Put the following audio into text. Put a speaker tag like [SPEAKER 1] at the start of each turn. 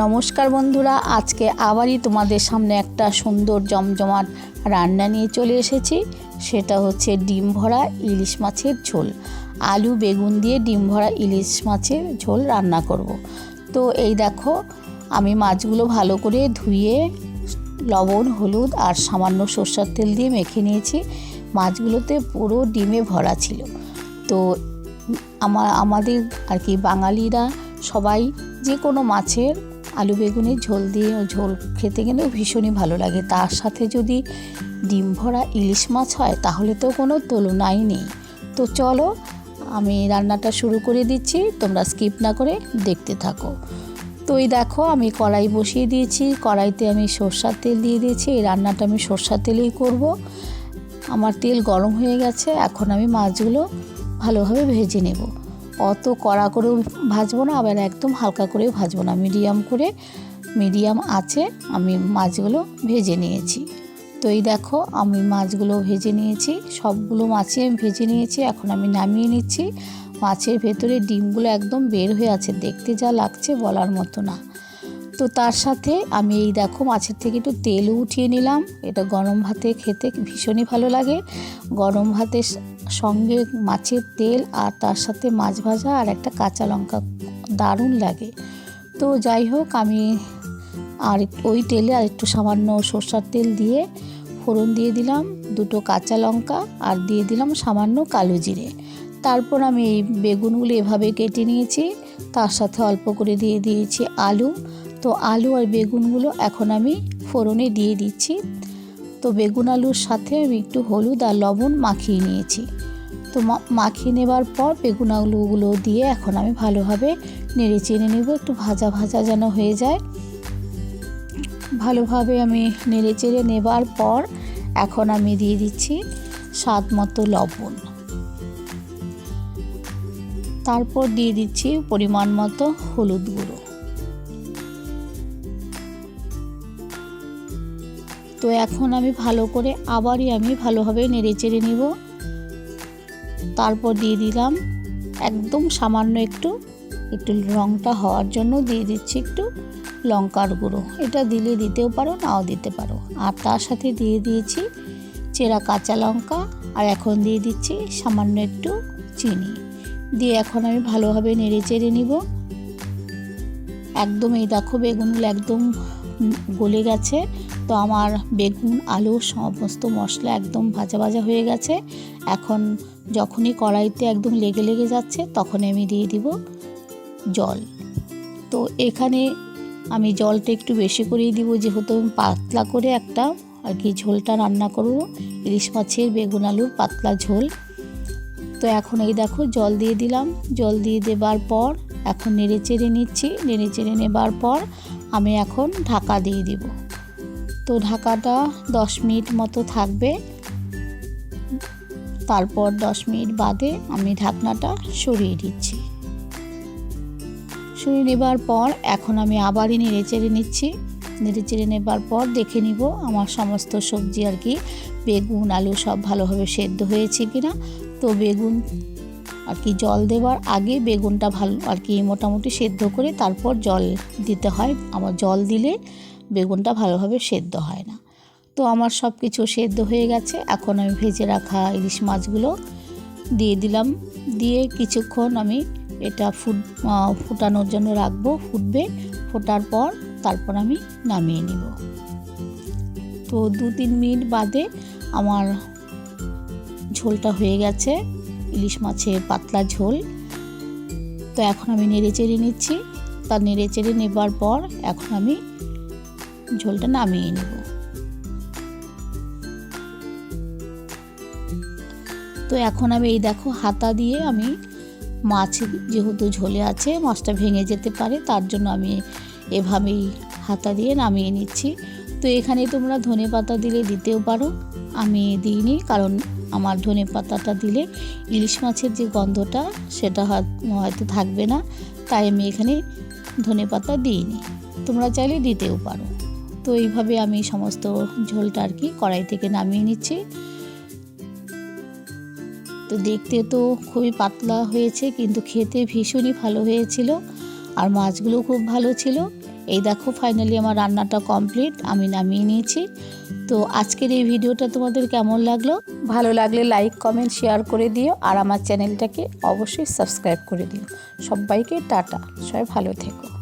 [SPEAKER 1] নমস্কার বন্ধুরা, আজকে আবারই তোমাদের সামনে একটা সুন্দর জমজমাট রান্না নিয়ে চলে এসেছি। সেটা হচ্ছে ডিম ভরা ইলিশ মাছের ঝোল। আলু, বেগুন দিয়ে ডিম ভরা ইলিশ মাছের ঝোল রান্না করব। তো এই দেখো, আমি মাছগুলো ভালো করে ধুয়ে লবণ, হলুদ আর সামান্য সর্ষার তেল দিয়ে মেখে নিয়েছি। মাছগুলোতে পুরো ডিমে ভরা ছিল। তো আমার আমাদের আর কি বাঙালিরা সবাই যে কোনো মাছের আলু বেগুনের ঝোল দিয়ে ঝোল খেতে গেলেও ভীষণই ভালো লাগে। তার সাথে যদি ডিম ভরা ইলিশ মাছ হয়, তাহলে তো কোনো তুলনাই নেই। তো চলো, আমি রান্নাটা শুরু করে দিচ্ছি, তোমরা স্কিপ না করে দেখতে থাকো। তো এই দেখো, আমি কড়াই বসিয়ে দিয়েছি। কড়াইতে আমি সর্ষার তেল দিয়ে দিয়েছি। এই রান্নাটা আমি সর্ষার তেলেই করব। আমার তেল গরম হয়ে গেছে, এখন আমি মাছগুলো ভালোভাবে ভেজে নেব। অত কড়া করেও ভাজবো না, আবার একদম হালকা করেও ভাজবো না। মিডিয়াম করে, মিডিয়াম আছে, আমি মাছগুলো ভেজে নিয়েছি। তো এই দেখো, আমি মাছগুলো ভেজে নিয়েছি, সবগুলো মাছই আমি ভেজে নিয়েছি, এখন আমি নামিয়ে নিচ্ছি। মাছের ভেতরে ডিমগুলো একদম বের হয়ে আছে, দেখতে যা লাগছে বলার মতো না। তো তার সাথে আমি এই দেখো মাছের থেকে একটু তেলও উঠিয়ে নিলাম। এটা গরম ভাতে খেতে ভীষণই ভালো লাগে। গরম ভাতের সঙ্গে মাছের তেল আর তার সাথে মাছ ভাজা আর একটা কাঁচা লঙ্কা দারুণ লাগে। তো যাই হোক, আমি আর ওই তেলে আর একটু সামান্য সর্ষার তেল দিয়ে ফোড়ন দিয়ে দিলাম, দুটো কাঁচা লঙ্কা আর দিয়ে দিলাম সামান্য কালো জিরে। তারপর আমি এই বেগুনগুলো এভাবে কেটে নিয়েছি। তার সাথে অল্প করে দিয়ে দিয়েছি আলু। তো আলু আর বেগুনগুলো এখন আমি ফোড়নে দিয়ে দিচ্ছি। তো বেগুন আলুর সাথে আমি একটু হলুদ আর লবণ মাখিয়ে নিয়েছি। তো মাখিয়ে নেবার পর বেগুন আলুগুলো দিয়ে এখন আমি ভালোভাবে নেড়ে চেড়ে নেব, একটু ভাজা ভাজা যেন হয়ে যায়। ভালোভাবে আমি নেড়ে চেড়ে নেবার পর এখন আমি দিয়ে দিচ্ছি স্বাদ মতো লবণ। তারপর দিয়ে দিচ্ছি পরিমাণ মতো হলুদ গুঁড়ো। তো এখন আমি ভালো করে আবারই আমি ভালোভাবে নেড়ে চেড়ে নিব। তারপর দিয়ে দিলাম একদম সামান্য একটু একটু রঙটা হওয়ার জন্য দিয়ে দিচ্ছি একটু লঙ্কার গুঁড়ো। এটা দিলে দিতেও পারো, নাও দিতে পারো। আর তার সাথে দিয়ে দিয়েছি চেরা কাঁচা লঙ্কা আর এখন দিয়ে দিচ্ছি সামান্য একটু চিনি। দিয়ে এখন আমি ভালোভাবে নেড়ে চেড়ে নিব। একদম এই দেখো বেগুনগুলো একদম গলে গেছে। তো আমার বেগুন, আলু সমস্ত মশলা একদম ভাজা ভাজা হয়ে গেছে। এখন যখনই কড়াইতে একদম লেগে লেগে যাচ্ছে তখন আমি দিয়ে দিব জল। তো এখানে আমি জলটা একটু বেশি করেই দিব, যেহেতু আমি পাতলা করে একটা আর কি ঝোলটা রান্না করব। ইলিশ মাছের বেগুন, আলুর পাতলা ঝোল। তো এখন এই দেখো, জল দিয়ে দিলাম। জল দিয়ে দেবার পর এখন নেড়ে চেড়ে নিচ্ছি। নেড়ে চেড়ে নেবার পর আমি এখন ঢাকা দিয়ে দিব। তো ঢাকাটা দশ মিনিট মতো থাকবে। তারপর দশ মিনিট বাদে আমি ঢাকনাটা সরিয়ে দিচ্ছি। সরিয়ে নেবার পর এখন আমি আবারই নেড়ে চেড়ে নিচ্ছি। নেড়ে চেড়ে নেবার পর দেখে নিব আমার সমস্ত সবজি আর কি বেগুন, আলু সব ভালোভাবে সেদ্ধ হয়েছে কিনা। তো বেগুন আর কি জল দেওয়ার আগে বেগুনটা ভালো আর কি মোটামুটি সেদ্ধ করে তারপর জল দিতে হয়। আমার জল দিলে বেগুনটা ভালোভাবে সেদ্ধ হয় না। তো আমার সব কিছু সেদ্ধ হয়ে গেছে। এখন আমি ভেজে রাখা ইলিশ মাছগুলো দিয়ে দিলাম। দিয়ে কিছুক্ষণ আমি এটা ফুট ফুটানোর জন্য রাখব। ফুটবে, ফোটার পর তারপর আমি নামিয়ে নিব। তো দু তিন মিনিট বাদে আমার ঝোলটা হয়ে গেছে। ইলিশ মাছের পাতলা ঝোল। তো এখন আমি নেড়ে চেড়ে নিচ্ছি। তা নেড়ে চেড়ে নেবার পর এখন আমি ঝোলটা নামিয়ে নেব। তো এখন আমি এই দেখো হাতা দিয়ে আমি মাছ যেহেতু ঝোলে আছে, মাছটা ভেঙে যেতে পারে, তার জন্য আমি এভাবেই হাতা দিয়ে নামিয়ে নিচ্ছি। তো এখানে তোমরা ধনে পাতা দিলে দিতেও পারো। আমি দিইনি কারণ আমার ধনে পাতাটা দিলে ইলিশ মাছের যে গন্ধটা সেটা হয়তো থাকবে না। তাই আমি এখানে ধনে পাতা দিইনি। তোমরা চাইলে দিতেও পারো। তো এইভাবে আমি সমস্ত ঝোলটা আর কি কড়াই থেকে নামিয়ে নিচ্ছি। তো দেখতে তো খুবই পাতলা হয়েছে, কিন্তু খেতে ভীষণই ভালো হয়েছিল। আর মাছগুলো খুব ভালো ছিল। এই দেখো ফাইনালি আমার রান্নাটা কমপ্লিট আমি নামিয়ে নিয়েছি। তো আজকের এই ভিডিওটা তোমাদের কেমন লাগল? ভালো লাগলে লাইক কমেন্ট শেয়ার করে দিও, আর আমার চ্যানেলটাকে অবশ্যই সাবস্ক্রাইব করে দিও। সবাইকে টাটা, সবাই ভালো থেকো।